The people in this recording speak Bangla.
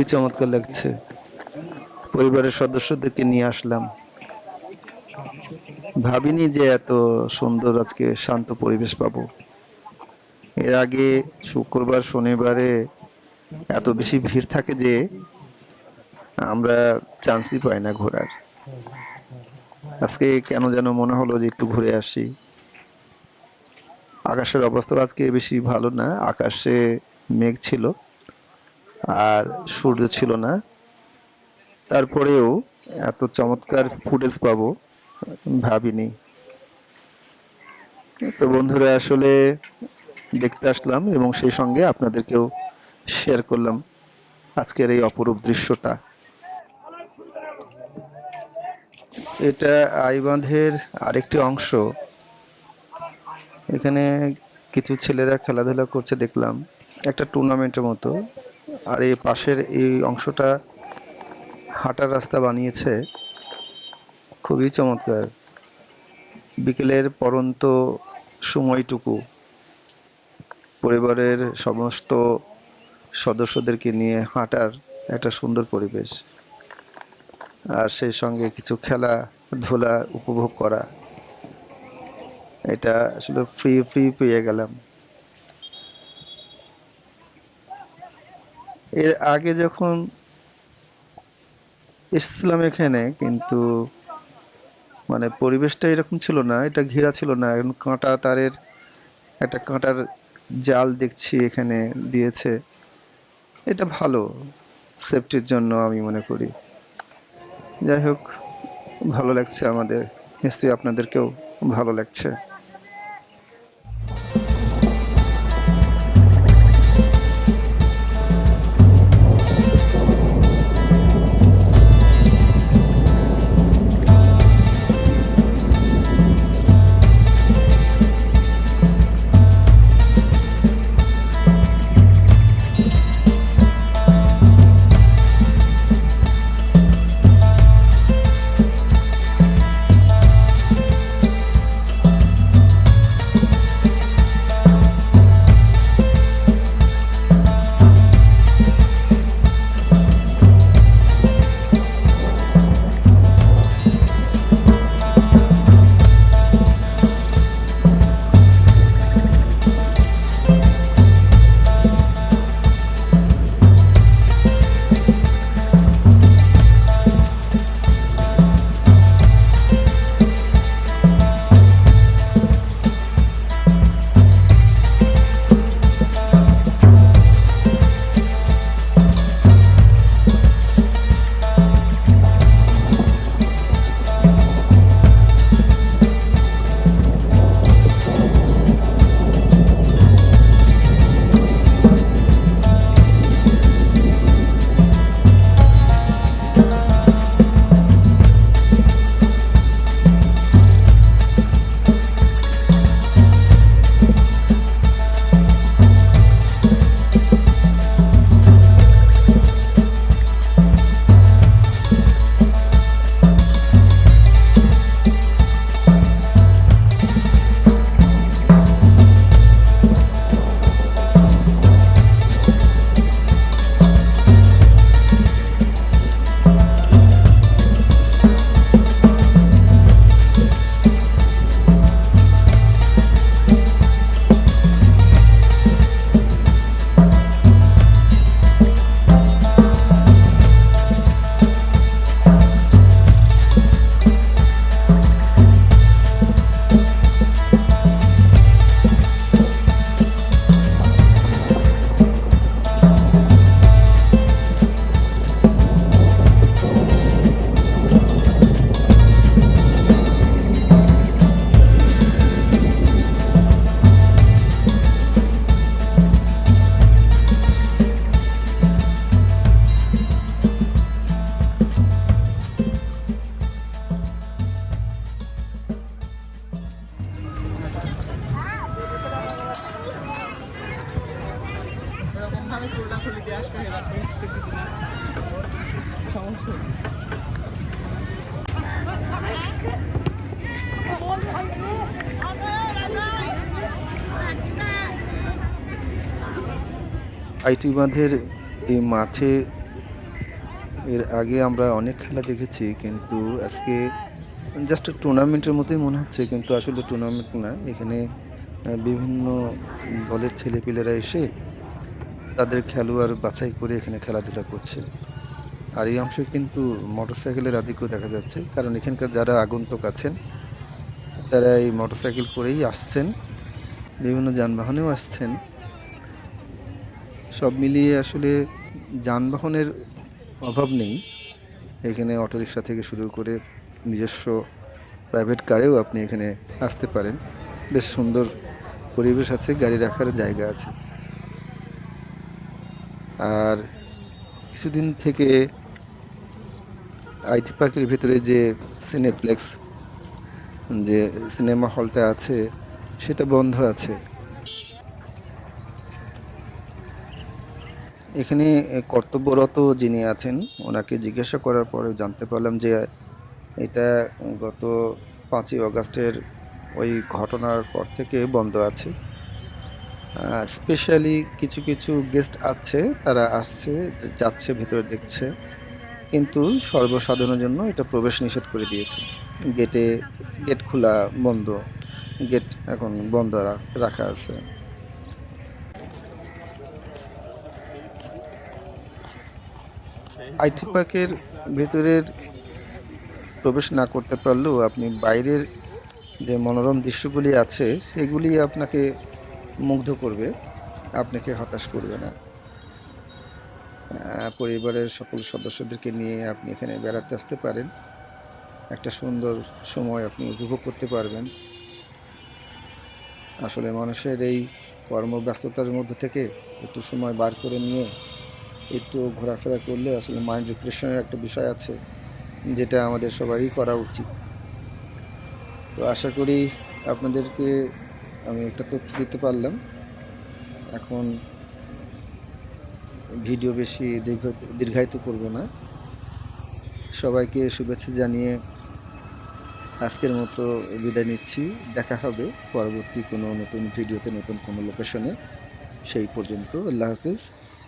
খুবই চমৎকার লাগছে। পরিবারের সদস্যদেরকে নিয়ে আসলাম। ভাবিনি যে এত সুন্দর আজকে শান্ত পরিবেশ পাবো। এর আগে শুক্রবার, শনিবারে এত বেশি ভিড় থাকে যে আমরা চান্সই পাই না ঘোরার। আজকে কেন যেন মনে হলো যে একটু ঘুরে আসি। আকাশের অবস্থা আজকে বেশি ভালো না, আকাশে মেঘ ছিল। আর সূর্য ছিল না। তারপরেও এত চমৎকার ফুটেজ পাবো ভাবিনি। তো বন্ধুরা, আসলে দেখতে আসলাম এবং সেই সঙ্গে আপনাদেরকেও শেয়ার করলাম আজকের এই অপরূপ দৃশ্যটা। এটা আইবাঁধের আরেকটি অংশ। এখানে কিছু ছেলেরা খেলাধুলা করছে, দেখলাম। একটা টুর্নামেন্টের মতো। আর এই পাশের এই অংশটা হাঁটার রাস্তা বানিয়েছে। খুবই চমৎকার। বিকেলের পরন্ত সময়টুকু পরিবারের সমস্ত সদস্যদেরকে নিয়ে হাঁটার একটা সুন্দর পরিবেশ। আর সেই সঙ্গে কিছু খেলা ধুলা উপভোগ করা। এটা আসলে ফ্রি ফ্রি পেয়ে গেলাম। এর আগে যখন এসেছিলাম এখানে, কিন্তু মানে পরিবেশটা এরকম ছিল না, এটা ঘেরা ছিল না। এখন কাঁটা তারের, একটা কাঁটার জাল দেখছি এখানে দিয়েছে। এটা ভালো সেফটির জন্য আমি মনে করি। যাই হোক, ভালো লাগছে আমাদের। নিশ্চয়ই আপনাদেরকেও ভালো লাগছে। আইটি বাঁধের এই মাঠে এর আগে আমরা অনেক খেলা দেখেছি, কিন্তু আজকে জাস্ট টুর্নামেন্টের মতোই মনে হচ্ছে, কিন্তু আসলে টুর্নামেন্ট না। এখানে বিভিন্ন দলের ছেলেপিলেরা এসে তাদের খেলোয়াড় বাছাই করে এখানে খেলাধুলা করছে। আর এই অংশে কিন্তু মোটরসাইকেলের আধিক্য দেখা যাচ্ছে, কারণ এখানকার যারা আগন্তুক আছেন, তারা এই মোটরসাইকেল করেই আসছেন, বিভিন্ন যানবাহনেও আসছেন। সব মিলিয়ে আসলে যানবাহনের অভাব নেই। এখানে অটোরিকশা থেকে শুরু করে নিজস্ব প্রাইভেট কারেও আপনি এখানে আসতে পারেন। বেশ সুন্দর পরিবেশ আছে, গাড়ি রাখার জায়গা আছে। আর কিছুদিন থেকে আইটি পার্কের ভিতরে যে সিনেপ্লেক্স, যে সিনেমা হলটা আছে, সেটা বন্ধ আছে। এখানে কর্তব্যরত যিনি আছেন, ওনাকে জিজ্ঞাসা করার পরে জানতে পারলাম যে এটা গত পাঁচই অগাস্টের ওই ঘটনার পর থেকে বন্ধ আছে। স্পেশালি কিছু কিছু গেস্ট আছে, তারা আসছে, যাচ্ছে, ভিতরে দেখছে। কিন্তু সর্বসাধারণের জন্য এটা প্রবেশ নিষেধ করে দিয়েছে। গেটে গেট খোলা বন্ধ গেট এখন বন্ধ রাখা আছে। আইটি পার্কের ভেতরের প্রবেশ না করতে পারলেও আপনি বাইরের যে মনোরম দৃশ্যগুলি আছে, সেগুলি আপনাকে মুগ্ধ করবে, আপনাকে হতাশ করবে না। পরিবারের সকল সদস্যদেরকে নিয়ে আপনি এখানে বেড়াতে আসতে পারেন। একটা সুন্দর সময় আপনি উপভোগ করতে পারবেন। আসলে মানুষের এই কর্মব্যস্ততার মধ্যে থেকে একটু সময় বার করে নিয়ে একটু ঘোরাফেরা করলে আসলে মাইন্ড রিফ্রেশনের একটা বিষয় আছে যেটা আমাদের সবারই করা উচিত। তো আশা করি আপনাদেরকে আমি একটা তথ্য দিতে পারলাম। এখন ভিডিও বেশি দীর্ঘ, দীর্ঘায়িত করব না। সবাইকে শুভেচ্ছা জানিয়ে আজকের মতো বিদায় নিচ্ছি। দেখা হবে পরবর্তী কোনো নতুন ভিডিওতে, নতুন কোনো লোকেশনে সেই পর্যন্ত আল্লাহ হাফিজ।